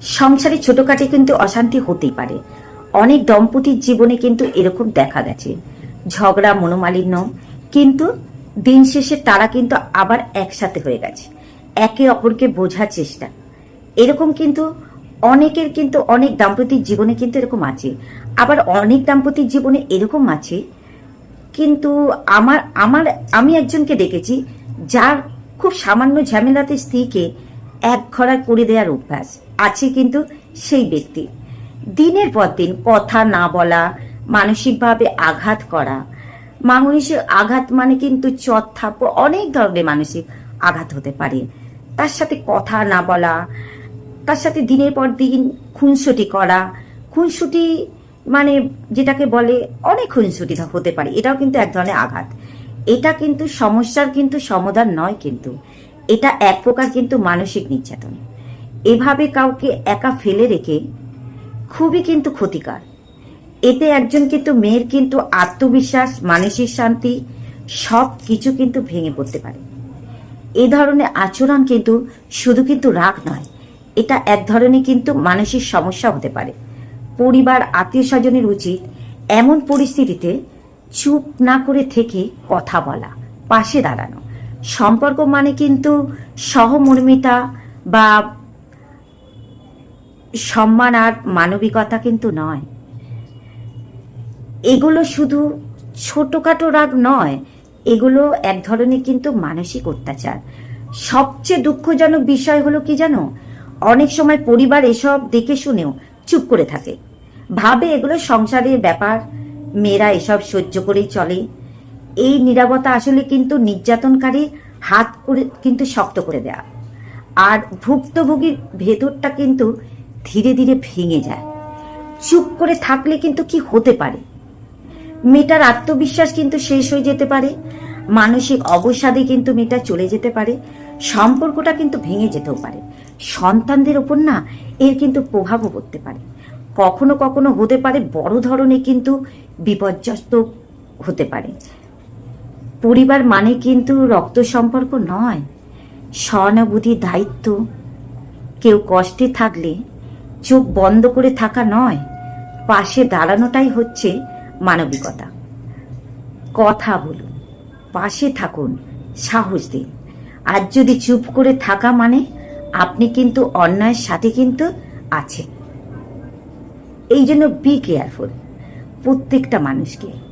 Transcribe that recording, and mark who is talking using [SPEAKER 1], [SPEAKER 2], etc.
[SPEAKER 1] সংসারে ছোটখাটে কিন্তু অশান্তি হতেই পারে। অনেক দম্পতির জীবনে কিন্তু এরকম দেখা গেছে। ঝগড়া, মনোমালিন্য, কিন্তু দিন শেষে তারা কিন্তু আবার একসাথে হয়ে গেছে। একে অপরকে বোঝার চেষ্টা। এরকম কিন্তু অনেকের কিন্তু অনেক দাম্পতির জীবনে কিন্তু এরকম আছে। আবার অনেক দাম্পতির জীবনে এরকম আছে, কিন্তু আমার আমার, আমি একজনকে দেখেছি যার খুব সামান্য ঝামেলাতে স্ত্রীকে এক ঘরা করে দেওয়ার অভ্যাস। আছে কিন্তু সেই ব্যক্তি। দিনের পর দিন কথা না বলা, মানসিকভাবে আঘাত করা। মানসিক আঘাত মানে কিন্তু থাপ্পড়, অনেক ধরনের মানসিক আঘাত হতে পারে। তার সাথে কথা না বলা, তার সাথে দিনের পর দিন খুনসুটি করা। খুনসুটি মানে যেটাকে বলে অনেক খুনসুটি হতে পারে। এটাও কিন্তু এক ধরনের আঘাত। এটা কিন্তু সমস্যার কিন্তু সমাধান নয় কিন্তু। এটা এক প্রকার কিন্তু মানসিক নির্যাতন। এভাবে কাউকে একা ফেলে রেখে খুবই কিন্তু ক্ষতিকর। এতে একজন কিন্তু মেয়ের কিন্তু আত্মবিশ্বাস, মানসিক শান্তি সব কিছু কিন্তু ভেঙে পড়তে পারে। এ ধরনের আচরণ কিন্তু শুধু কিন্তু রাগ নয়, এটা এক ধরনের কিন্তু মানসিক সমস্যা হতে পারে। পরিবার আত্মীয় স্বজনের উচিত এমন পরিস্থিতিতে চুপ না করে থেকে কথা বলা, পাশে দাঁড়ানো। সম্পর্ক মানে কিন্তু সহমর্মিতা বা সম্মান আর মানবিকতা কিন্তু নয়। এগুলো শুধু ছোটখাটো রাগ নয়, এগুলো এক ধরনের কিন্তু মানসিক অত্যাচার। সবচেয়ে দুঃখজনক বিষয় হলো কি জানো? অনেক সময় পরিবার এসব দেখে শুনেও চুপ করে থাকে। ভাবে এগুলো সংসারের ব্যাপার, মেয়েরা এসব সহ্য করেই চলে। এই নিরাপত্তা আসলে কিন্তু নির্যাতনকারী হাত করে কিন্তু শক্ত করে দেয়া। আর ভুক্তভোগীর ভেতরটা কিন্তু ধীরে ধীরে ভেঙে যায়। চুপ করে থাকলে কিন্তু কি হতে পারে? মেয়েটার আত্মবিশ্বাস কিন্তু শেষ হয়ে যেতে পারে। মানসিক অবসাদে কিন্তু মেয়েটা চলে যেতে পারে। সম্পর্কটা কিন্তু ভেঙে যেতেও পারে। সন্তানদের ওপর না এর কিন্তু প্রভাবও পড়তে পারে। কখনো কখনো হতে পারে বড় ধরনের কিন্তু বিপর্যস্ত হতে পারে। পরিবার মানে কিন্তু রক্ত সম্পর্ক নয়। সহানুভূতির দায়িত্ব। কেউ কষ্টে থাকলে চোখ বন্ধ করে থাকা নয়। পাশে দাঁড়ানোটাই হচ্ছে মানবিকতা। কথা বলুন, পাশে থাকুন, সাহস দিন। আর যদি চুপ করে থাকা মানে আপনি কিন্তু অন্যায়ের সাথে কিন্তু আছেন। এই জন্য বি কেয়ারফুল প্রত্যেকটা মানুষকে।